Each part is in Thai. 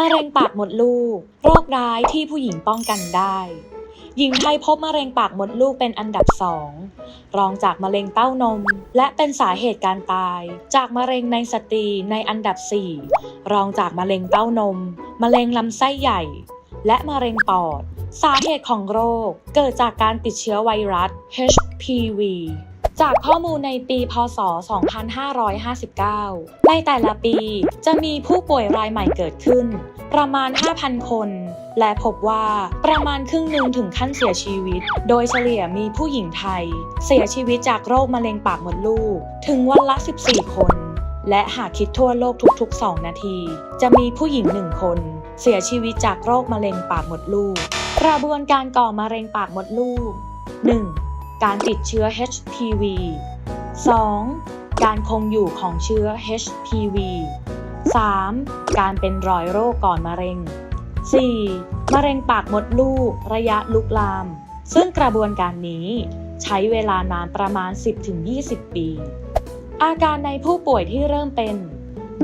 มะเร็งปากมดลูก โรคร้ายที่ผู้หญิงป้องกันได้ หญิงไทยพบมะเร็งปากมดลูกเป็นอันดับสองรองจากมะเร็งเต้านม และเป็นสาเหตุการตาย จากมะเร็งในสตรีในอันดับ 4 รองจากมะเร็งเต้านม มะเร็งลำไส้ใหญ่ และมะเร็งปอด สาเหตุของโรคเกิดจากการติดเชื้อไวรัส HPV จากข้อมูลในปี พศ 2559 ในแต่ละปีจะมีผู้ป่วยรายใหม่เกิดขึ้น ประมาณ 5,000 คน และพบว่าประมาณครึ่งหนึ่งถึงขั้นเสียชีวิต โดยเฉลี่ยมีผู้หญิงไทย เสียชีวิตจากโรคมะเร็งปากมดลูก ถึงวันละ 14 คน และหากคิดทั่วโลกทุก ๆ 2 นาที จะมีผู้หญิง1คน เสียชีวิตจากโรคมะเร็งปากมดลูก กระบวนการก่อมะเร็งปากมดลูก 1. การติดเชื้อ HPV 2. การคงอยู่ของเชื้อ HPV 3. การเป็นรอยโรคก่อนมะเร็ง 4. มะเร็งปากมดลูก ระยะลุกลาม ซึ่งกระบวนการนี้ใช้เวลานานประมาณ 10-20 ปี อาการในผู้ป่วยที่เริ่มเป็น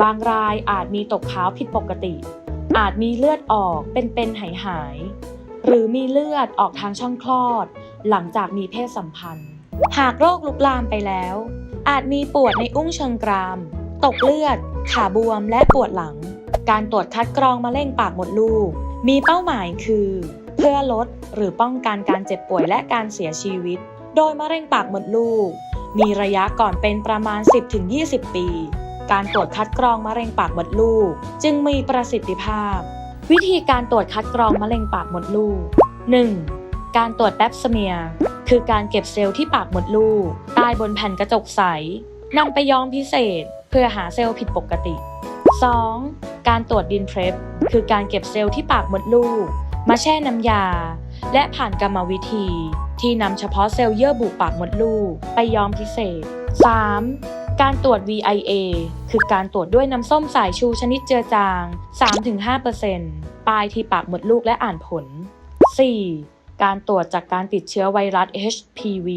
บางรายอาจมีตกขาวผิดปกติ อาจมีเลือดออกเป็นเป็นหายหาย หรือมีเลือดออกทางช่องคลอด หลังจากมีเพศสัมพันธ์ หากโรคลุกลามไปแล้ว อาจมีปวดในอุ้งเชิงกราม ตกเลือด ขาบวมและปวดหลัง การตรวจคัดกรองมะเร็งปากมดลูก มีเป้าหมายคือ เพื่อลดหรือป้องกันการเจ็บป่วยและการเสียชีวิต โดยมะเร็งปากมดลูก มีระยะก่อนเป็นประมาณ 10-20 ปี การตรวจคัดกรองมะเร็งปากมดลูก จึงมีประสิทธิภาพ วิธีการตรวจคัดกรองมะเร็งปากมดลูก 1. การตรวจแปปสเมียร์คือการเก็บเซลล์ที่ปากมดลูกใต้บนแผ่นกระจกใสนำไปย้อมพิเศษ เพื่อหาเซลล์ผิดปกติ 2. การตรวจดินเพรปคือการเก็บเซลล์ที่ปากมดลูก มาแช่น้ำยา และผ่านกรรมวิธี ที่นำเฉพาะเซลล์เยื่อบุปากมดลูก ไปย้อมพิเศษ 3. การตรวจ VIA คือการตรวจด้วยน้ำส้มสายชูชนิดเจือจาง 3-5%ปลายที่ปากมดลูกและอ่านผล 4. การตรวจจากการติดเชื้อไวรัส HPV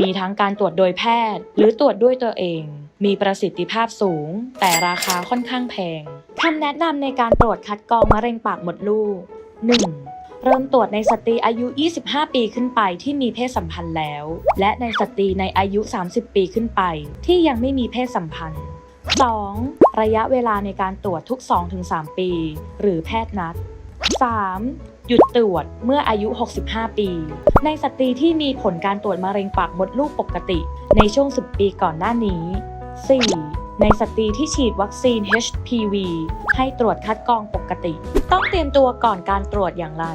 มีทั้งการตรวจโดยแพทย์ หรือตรวจด้วยตัวเอง มีประสิทธิภาพสูง แต่ราคาค่อนข้างแพงคำแนะนำในการตรวจคัดกรองมะเร็งปากมดลูก 1. เริ่มตรวจในสตรีอายุ 25 ปีขึ้นไปที่มีเพศสัมพันธ์แล้ว และในสตรีในอายุ 30 ปีขึ้นไป ที่ยังไม่มีเพศสัมพันธ์ 2. ระยะเวลาในการตรวจทุก 2-3 ปี หรือแพทย์นัด 3. หยุดตรวจเมื่ออายุ 65 ปี ในสตรีที่มีผลการตรวจมะเร็งปากมดลูกปกติ ในช่วง 10 ปีก่อนหน้านี้ 4. ในสตรีที่ฉีดวัคซีน HPV ให้ตรวจคัดกรองปกติ ต้องเตรียมตัวก่อนการตรวจอย่างไร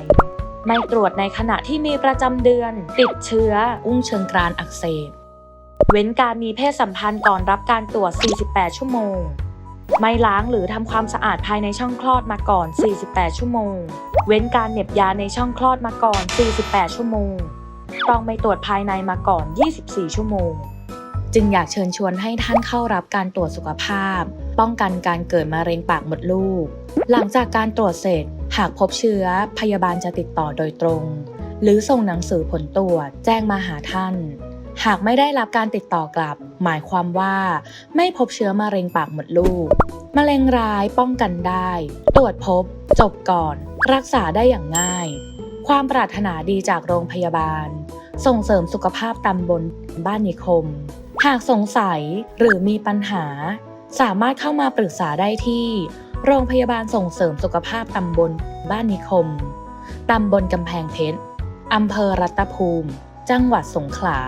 ไม่ตรวจในขณะที่มีประจำเดือน ติดเชื้อ อุ้งเชิงกรานอักเสบ เว้นการมีเพศสัมพันธ์ก่อนรับการตรวจ 48 ชั่วโมง ไม่ล้างหรือทำความสะอาดภายในช่องคลอดมาก่อน 48 ชั่วโมง เว้นการเหน็บยาในช่องคลอดมาก่อน 48 ชั่วโมง ต้องไม่ตรวจภายในมาก่อน 24 ชั่วโมง จึงอยากเชิญชวนให้ท่านเข้ารับการตรวจสุขภาพ ป้องกันการเกิดมะเร็งปากมดลูก หลังจากการตรวจเสร็จ หากพบเชื้อ พยาบาลจะติดต่อโดยตรง หรือส่งหนังสือผลตรวจแจ้งมาหาท่าน หากไม่ได้รับการติดต่อกลับ หมายความว่า ไม่พบเชื้อมะเร็งปากมดลูก มะเร็งร้ายป้องกันได้ ตรวจพบ จบก่อน รักษาได้อย่างง่าย ความปรารถนาดีจากโรงพยาบาล ส่งเสริมสุขภาพตำบลบ้านนิคม หากสงสัยหรือมีปัญหา สามารถเข้ามาปรึกษาได้ที่ โรงพยาบาลส่งเสริมสุขภาพตำบลบ้านนิคม ตำบลกำแพงเพชรอำเภอรัตภูมิ จังหวัดสงขลา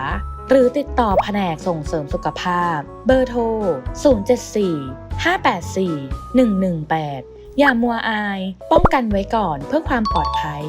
หรือติดต่อแผนกส่งเสริมสุขภาพ เบอร์โทร 074 584 118 อย่ามัวอาย ป้องกันไว้ก่อนเพื่อความปลอดภัย